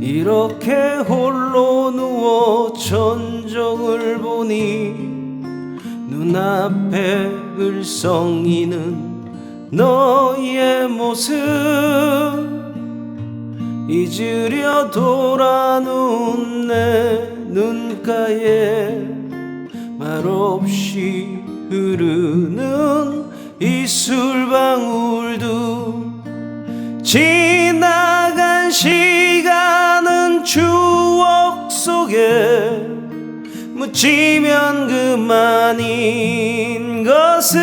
이렇게 홀로 누워 천정을 보니 눈앞에 을성이는 너의 모습. 잊으려 돌아 눈 내 눈가에 말없이 흐르는 이술방울도 지나간 시간은 추억 속에 묻히면 그만인 것을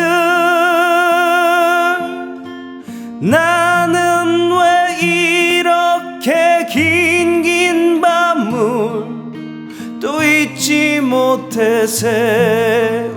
나는 왜 이렇게 긴긴 밤을 또 잊지 못해 세울까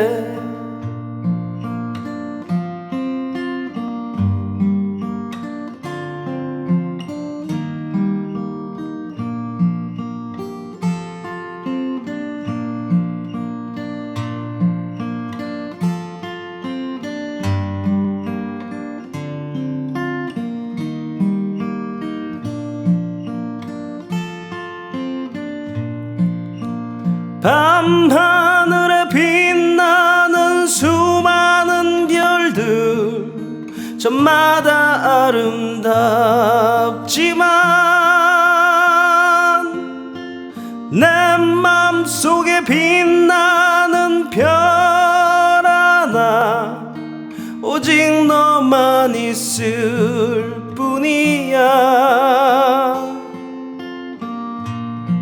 밤하늘에 빛나는 수많은 별들 저마다 아름답지만 내 맘속에 빛나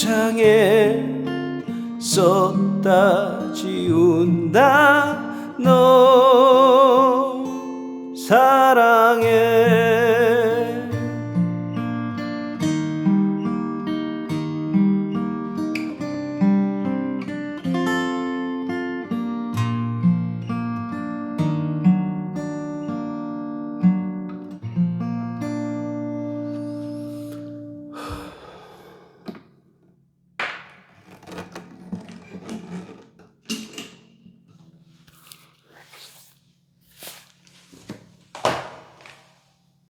유리창에 썼다 지운다. 너 사랑해